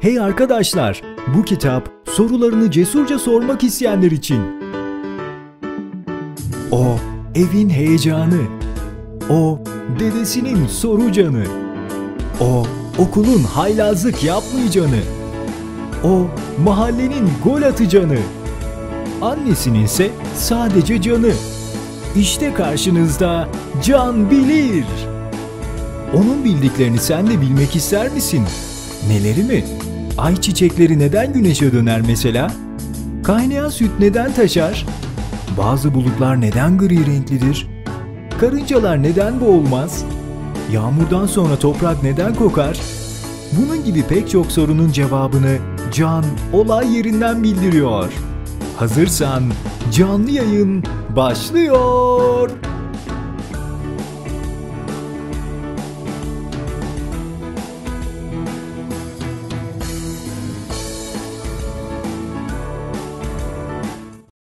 Hey arkadaşlar, bu kitap sorularını cesurca sormak isteyenler için. O evin heyecanı. O dedesinin soru canı. O okulun haylazlık yapmayacağını. O mahallenin gol atacağını. Annesinin ise sadece canı. İşte karşınızda Can Bilir. Onun bildiklerini sen de bilmek ister misin? Neleri mi? Ay çiçekleri neden güneşe döner mesela? Kaynayan süt neden taşar? Bazı bulutlar neden gri renklidir? Karıncalar neden boğulmaz? Yağmurdan sonra toprak neden kokar? Bunun gibi pek çok sorunun cevabını Can olay yerinden bildiriyor. Hazırsan canlı yayın başlıyor.